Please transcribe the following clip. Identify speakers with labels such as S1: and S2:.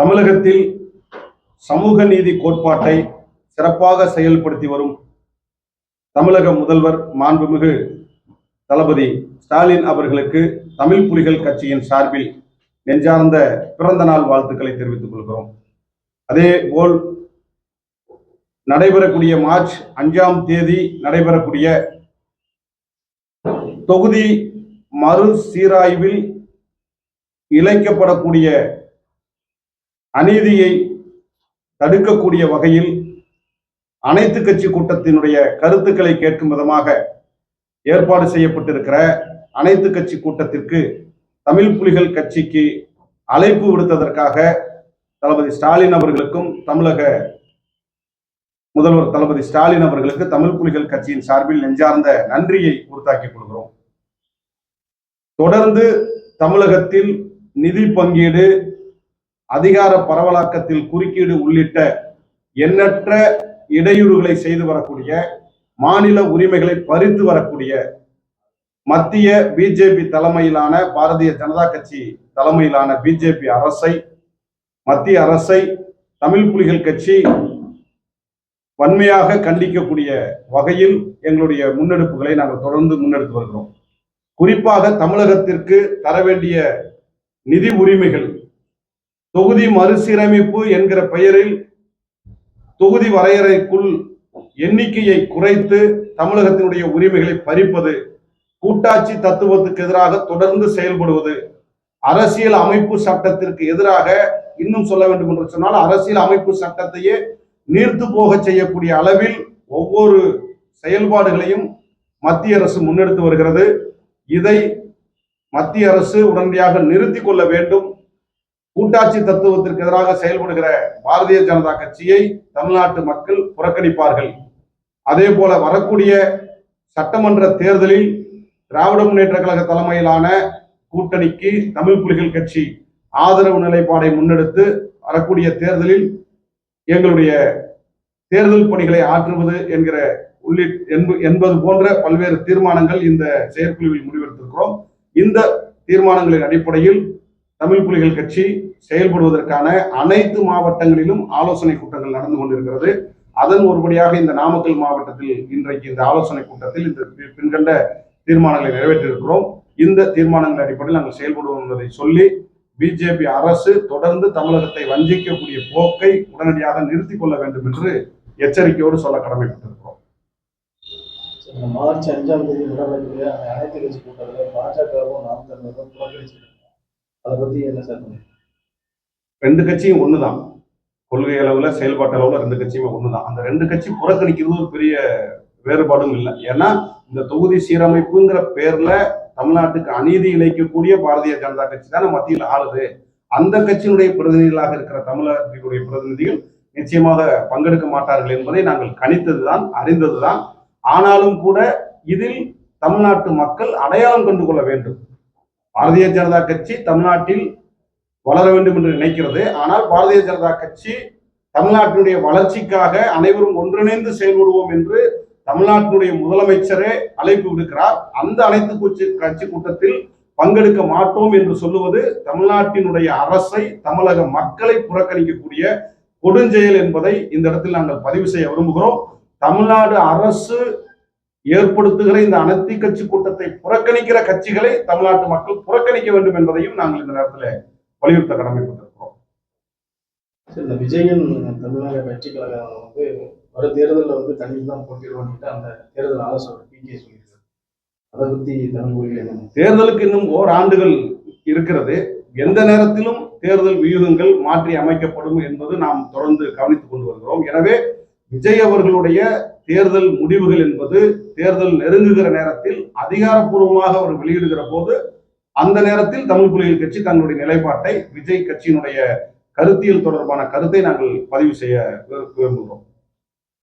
S1: தமிழகத்தில் சமூக நீதி கோட்பாட்டை சிறப்பாக செயல்படுத்தி வரும் தமிழக முதல்வர் மாண்புமிகு தளபதி ஸ்டாலின் அவர்களுக்கு தமிழ் புலிகள் கட்சியின் சார்பில் நெஞ்சார்ந்த பிறந்த நாள் வாழ்த்துக்களை தெரிவித்துக் கொள்கிறோம். அதே போல் நடைபெறக்கூடிய மார்ச் அஞ்சாம் தேதி நடைபெறக்கூடிய தொகுதி மறுசீராய்வில் இழைக்கப்படக்கூடிய அநீதியை தடுக்கக்கூடிய வகையில் அனைத்து கட்சி கூட்டத்தினுடைய கருத்துக்களை கேட்கும் விதமாக ஏற்பாடு செய்யப்பட்டிருக்கிற அனைத்து கட்சி கூட்டத்திற்கு தமிழ் புலிகள் கட்சிக்கு அழைப்பு விடுத்ததற்காக தளபதி ஸ்டாலின் அவர்களுக்கும் தமிழக முதல்வர் தளபதி ஸ்டாலின் அவர்களுக்கு தமிழ் புலிகள் கட்சியின் சார்பில் நெஞ்சார்ந்த நன்றியை உறுத்தாக்கிக் கொள்கிறோம். தொடர்ந்து தமிழகத்தில் நிதி பங்கீடு அதிகார பரவலாக்கத்தில் குறுக்கீடு உள்ளிட்ட எண்ணற்ற இடையூறுகளை செய்து வரக்கூடிய மாநில உரிமைகளை பறித்து வரக்கூடிய மத்திய பிஜேபி தலைமையிலான பாரதிய ஜனதா கட்சி தலைமையிலான பிஜேபி அரசை மத்திய அரசை தமிழ் புலிகள் கட்சி வன்மையாக கண்டிக்கக்கூடிய வகையில் எங்களுடைய முன்னெடுப்புகளை நாங்கள் தொடர்ந்து முன்னெடுத்து வருகிறோம். குறிப்பாக தமிழகத்திற்கு தர வேண்டிய நிதி உரிமைகள் தொகுதி மறுசீரமைப்பு என்கிற பெயரில் தொகுதி வரையறைக்குள் எண்ணிக்கையை குறைத்து தமிழகத்தினுடைய உரிமைகளை பறிப்பது கூட்டாட்சி தத்துவத்துக்கு எதிராக தொடர்ந்து செயல்படுவது அரசியல் அமைப்பு சட்டத்திற்கு எதிராக இன்னும் சொல்ல வேண்டும் என்று சொன்னால் அரசியல் அமைப்பு சட்டத்தையே நீர்த்து போக செய்யக்கூடிய அளவில் ஒவ்வொரு செயல்பாடுகளையும் மத்திய அரசு முன்னெடுத்து வருகிறது. இதை மத்திய அரசு உடனடியாக நிறுத்தி கொள்ள வேண்டும். கூட்டாட்சி தத்துவத்திற்கு எதிராக செயல்படுகிற பாரதிய ஜனதா கட்சியை தமிழ்நாட்டு மக்கள் புறக்கணிப்பார்கள். அதே போல வரக்கூடிய சட்டமன்ற தேர்தலில் திராவிட முன்னேற்ற கழக தலைமையிலான கூட்டணிக்கு தமிழ் புலிகள் கட்சி ஆதரவு நிலைப்பாடை முன்னெடுத்து வரக்கூடிய தேர்தலில் எங்களுடைய தேர்தல் பணிகளை ஆற்றுவது என்கிற உள்ளி என்பது போன்ற பல்வேறு தீர்மானங்கள் இந்த செயற்குழுவில் முடிவெடுத்திருக்கிறோம். இந்த தீர்மானங்களின் அடிப்படையில் தமிழ் புலிகள் கட்சி செயல்படுவதற்கான அனைத்து மாவட்டங்களிலும் ஆலோசனை கூட்டங்கள் நடந்து கொண்டிருக்கிறது. அதன் ஒருபடியாக இந்த நாமக்கல் மாவட்டத்தில் இன்றைக்கு இந்த ஆலோசனை கூட்டத்தில் இந்த பின்கண்ட தீர்மானங்களை நிறைவேற்றியிருக்கிறோம். இந்த தீர்மானங்கள் அடிப்படையில் நாங்கள் செயல்படுவோம் என்பதை சொல்லி பிஜேபி அரசு தொடர்ந்து தமிழகத்தை வஞ்சிக்கக்கூடிய போக்கை உடனடியாக நிறுத்திக் கொள்ள வேண்டும் என்று எச்சரிக்கையோடு சொல்ல கடமைப்பட்டிருக்கிறோம்.
S2: மார்ச் அஞ்சாம் தேதி நடவடிக்கை அனைத்து கட்சி கூட்டத்தில் பாஜகவும் நாம் தமிழகம் புறக்கணிச்சு அதை பத்தி என்ன சார் பண்ணுங்க?
S1: ரெண்டு கட்சியும் ஒண்ணுதான். கொள்கை அளவுல செயல்பாட்டு அளவுல ரெண்டு கட்சியுமே ஒண்ணுதான். அந்த ரெண்டு கட்சி புறக்கணிக்கிறது ஒரு பெரிய வேறுபாடும் இல்லை. ஏன்னா இந்த தொகுதி சீரமைப்புங்கிற பேர்ல தமிழ்நாட்டுக்கு அநீதி இழைக்கக்கூடிய பாரதிய ஜனதா கட்சி தானே மத்தியில் ஆளுது. அந்த கட்சியினுடைய பிரதிநிதிகளாக இருக்கிற தமிழகத்தினுடைய பிரதிநிதிகள் நிச்சயமாக பங்கெடுக்க மாட்டார்கள் என்பதை நாங்கள் கணித்ததுதான் அறிந்ததுதான். ஆனாலும் கூட இதில் தமிழ்நாட்டு மக்கள் அடையாளம் கண்டு கொள்ள வேண்டும். பாரதிய ஜனதா கட்சி தமிழ்நாட்டில் வளர வேண்டும் என்று நினைக்கிறது. ஆனால் பாரதிய ஜனதா கட்சி தமிழ்நாட்டினுடைய வளர்ச்சிக்காக அனைவரும் ஒன்றிணைந்து செயல்படுவோம் என்று தமிழ்நாட்டினுடைய முதலமைச்சரே அழைப்பு விடுக்கிறார். அந்த அனைத்து கட்சி கட்சி கூட்டத்தில் பங்கெடுக்க மாட்டோம் என்று சொல்லுவது தமிழ்நாட்டினுடைய அரசை தமிழக மக்களை புறக்கணிக்கக்கூடிய கொடுஞ்செயல் என்பதை இந்த இடத்தில் நாங்கள் பதிவு செய்ய விரும்புகிறோம். தமிழ்நாடு அரசு ஏற்படுத்துகிற இந்த அனைத்து கட்சி கூட்டத்தை புறக்கணிக்கிற கட்சிகளை தமிழ்நாட்டு மக்கள் புறக்கணிக்க வேண்டும் என்பதையும் நாங்கள் இந்த நேரத்தில் வலியுறுத்த கடமைப்பட்டிருக்கிறோம்.
S2: இந்த விஜயன் தமிழ்நாடு வெற்றி கழகம் வந்து வர தேர்தலில் வந்து தனித்து தான் போட்டிடுவான்ட்டு அந்த தேர்தல் ஆலோசனை பிகே சொல்லியிருக்காரு. அதை பத்தி தமிழ்
S1: தேர்தலுக்கு இன்னும் ஓராண்டுகள் இருக்கிறது. எந்த நேரத்திலும் தேர்தல் வியூகங்கள் மாற்றி அமைக்கப்படும் என்பது நாம் தொடர்ந்து கவனித்துக் கொண்டு வருகிறோம். எனவே விஜய் அவர்களுடைய தேர்தல் முடிவுகள் என்பது தேர்தல் நெருங்குகிற நேரத்தில் அதிகாரப்பூர்வமாக அவர் வெளியிடுகிற போது அந்த நேரத்தில் தமிழ் புலிகள் கட்சி தங்களுடைய நிலைப்பாட்டை விஜய் கட்சியினுடைய கருத்தியல் தொடர்பான கருத்தை நாங்கள் பதிவு செய்ய விரும்புகிறோம்.